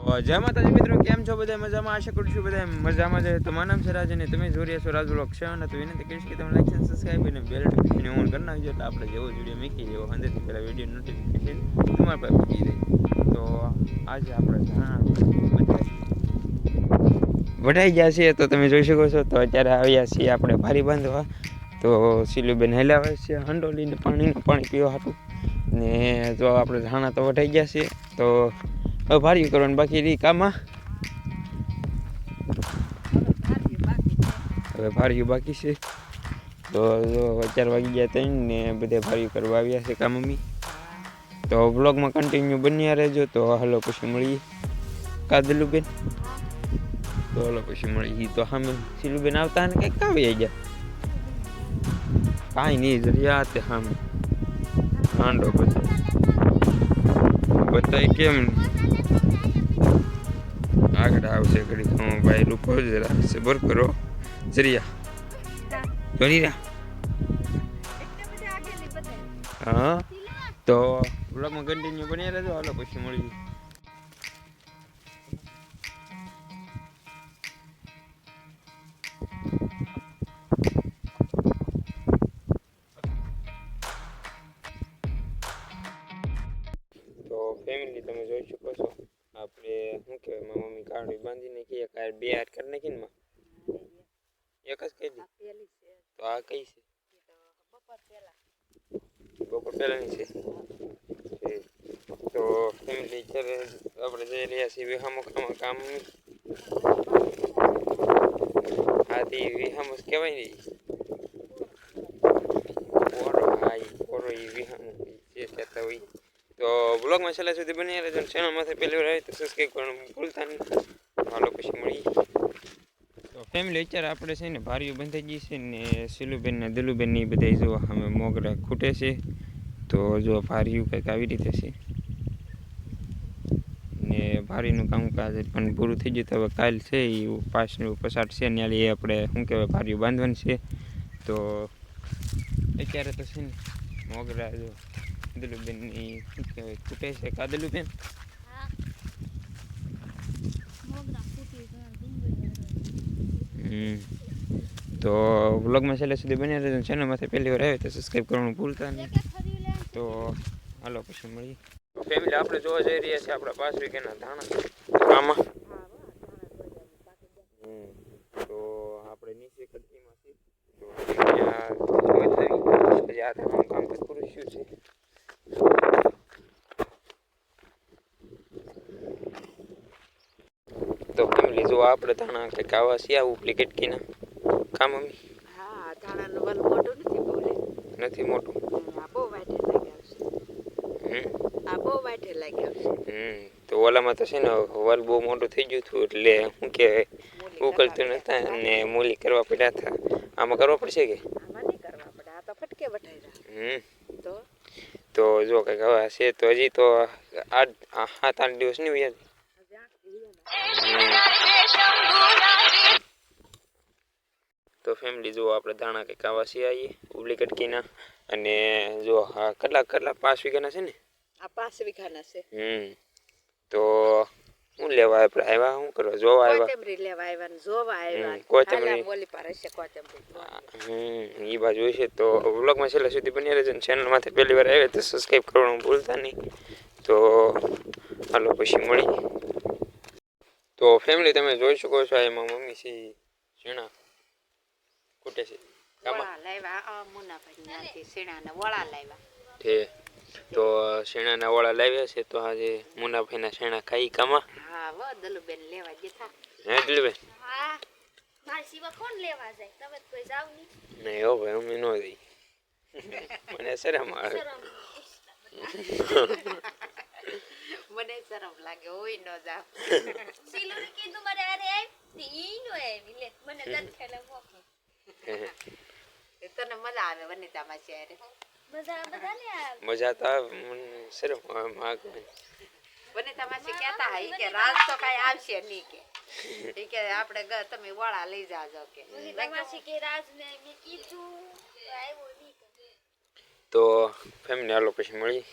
જય માતાજી મિત્રો, કેમ છો બધા? મજામાં? આશા કરું છું બધા મજામાં છે. તો મારું નામ છે રાજ અને તમે જોઈ રહ્યા છો રાજ બ્લોગ છે. અને તો વિનંતી કરીશ કે તમે લાઈક અને સબસ્ક્રાઈબ અને બેલ નોટિફિકેશન ઓન કરી નાખજો. એટલે આપણે જેવો વીડિયો મૂકી જેવો અંદરથી પહેલાં વીડિયો નોટિફિકેશન તમારા પાસે મૂકી દે તો આજે આપણે વઢાઈ ગયા છીએ. તો તમે જોઈ શકો છો, તો અત્યારે આવ્યા છીએ આપણે ભારી બાંધવા. તો સિલુબેન હેલાવે છે હંડોલીને પાણીનું પાણી પીવા હતું ને જો આપણે ધાણા તો વઢાઈ ગયા છીએ. તો હવે ભારી કરવાનું બાકી રહી કામમાં. હવે ભાર્યું બાકી છે. તો ચાર વાગી ગયા ત્રણ ને બધે ભાર્યું કરવા આવ્યા છે કામ મમ્મી. તો બ્લોગમાં કન્ટિન્યુ બન્યા રહેજો. તો હાલો પછી મળીએ. કાદલુબેન. તો હાલો પછી મળીએ. તો સામે સિલુબેન આવતા ને કંઈક આવી ગયા. કાંઈ નહીં જરિયા તે સામે હાંડો બધા. બતાય કેમ? આગળ આવશે ઘડી હું ભાઈ રૂપો જરા સબર કરો જરિયા. જોની હા? તો બ્લોગમાં કન્ટિન્યુ બની રહેજો. હાલો, પછી મળીએ. તો ફેમિલી તમે જોઈ શકો છો. આપણે શું કહેવાય મારા મમ્મી કાઢી બાંધીને કહીએ કાંઈ બે હાથ કરી નાખીને માં. એક જ કહી દી તો આ કઈ છે? બપોર પહેલાની છે. તો ફેમિલી અત્યારે આપણે જઈ રહ્યા છીએ વિહામો ખામાં કામ આથી વિહામો જ કહેવાય ને. ઓરો હા એ ઓરો એ વિહામો. જે કહેતા હોય. તો બ્લોગમાં છેલ્લા સુધી બની રહેજો ચેનલમાંથી પહેલી વાર આવે તો સબસ્ક્રાઈબ કરવાનું ભૂલતા નહીં. હાલો, પછી મળીએ. તો ફેમિલી અત્યારે આપણે છે ને ભારીઓ બંધાઈ ગઈ છે ને સિલુબેન ને દિલુબેનની બધા જો અમે મોગરા ખૂટે છે. તો જો ભારીયું કંઈક આવી રીતે છે. ને ભારીનું કામકાજ પણ પૂરું થઈ ગયું તો હવે કાલ છે એ પાછનું પસાટ છે ને એ આપણે શું કહેવાય ભારીયું બાંધવાનું છે. તો અત્યારે તો છે ને મોગરા જો દિલુબેનની શું કહેવાય ખૂટે છે કાદલુબેન. તો વ્લોગમાં છેલ્લે સુધી બન્યા રહેજો ચેનલમાંથી પહેલી વાર આવે તો સબસ્ક્રાઈબ કરવાનું ભૂલતા નહીં તો હાલો પછી મળીએ ફેમિલી આપણે જોવા જઈ રહ્યા છીએ આપણા પાંચ વીઘાના ધાણા. આમાં હમ. તો આપણે નીચે કડકીમાં છીએ તો ત્યાં જોઈ લેવી પછી આ ધાણાનું કામકાજ પૂરું થયું છે તો ફેમિલી જો આપણે ધાણા કંઈક આવા છે આવું પ્લિકેટ કીના. કામ મમ્મી? હા ધાણાનું વલ મોટું નથી બોલે. નથી મોટું? આ બહુ વાટે લાગ્યા છે હમ? આ બહુ વાટે લાગ્યા છે હમ તો ઓલામાં તો છે ને વલ બહુ મોટું થઈ ગયું હતું એટલે શું કહેવાય ઉકલતું નતા અને મૂલી કરવા પડ્યા હતા. આમાં કરવા પડશે કે? આમાં નહીં કરવા પડે આ તો ફટકે વટાઈ હમ. તો? તો જો કંઈક હવે હશે તો હજી તો આઠ આ સાત આઠ દિવસ નહીં વ્યાજ તો ફેમિલી જુઓ આપણે ધાણા કંઈક આવા છે આવીએ ઉબલી કટકીના અને જો હા કેટલા કેટલા પાંચ વીઘાના છે ને? આ પાંચ વીઘાના છે. હમ તો હું લેવા આપણે આવ્યા શું કરવા? જોવા આવ્યા? કોથમરી લેવા આવ્યા જોવા આવ્યા. કોથમરી. મોલી પર હશે કોથમરી હમ એ બાજુ છે તો વ્લોગમાં છેલ્લા સુધી બની રહેજો ને ચેનલમાંથી પહેલી વાર આવે તો સબસ્ક્રાઇબ કરવાનું ભૂલતા નહીં. તો હાલો પછી મળી તો ફેમિલી તમે જોઈ શકો છો એમાં મમ્મી છે ઝીણા. કૂટે છે. વળા લાવ્યા આ મુનાભાઈ ત્યાંથી સીણાના વળા લાવ્યા. ઠે તો શેણાના વળા લાવ્યા છે તો આજે મુનાભાઈના શેણા ખાઈ કામાં. હા વ દલુબેન લેવા જતા હે દિલબેન? હા મારા સિવા કોણ લેવા જાય? તમે કોઈ જાવ નહીં. નહીં હો ભાઈ અમે ન જઈ મને શરમ આવે. મને શરમ લાગે હોય નો જાવ. સિલુને કીધું મારે અરે આવી ઈ નો આવી લે. મને ગંઠેલે મોકલો. તને મજા આવે વનિતામાં આવે મજા તો આવે મને શરમ આવે માગ વનિતામાં છે કહેતા હા કે રાત તો કાંઈ આવશે નહીં કે. ઈ કે આપણે તમે વળા લઈ જાજો કે. મને કે રાજ મેં કીધું તો આવ્યો નહીં તો ફેમિલી હાલો પછી મળીએ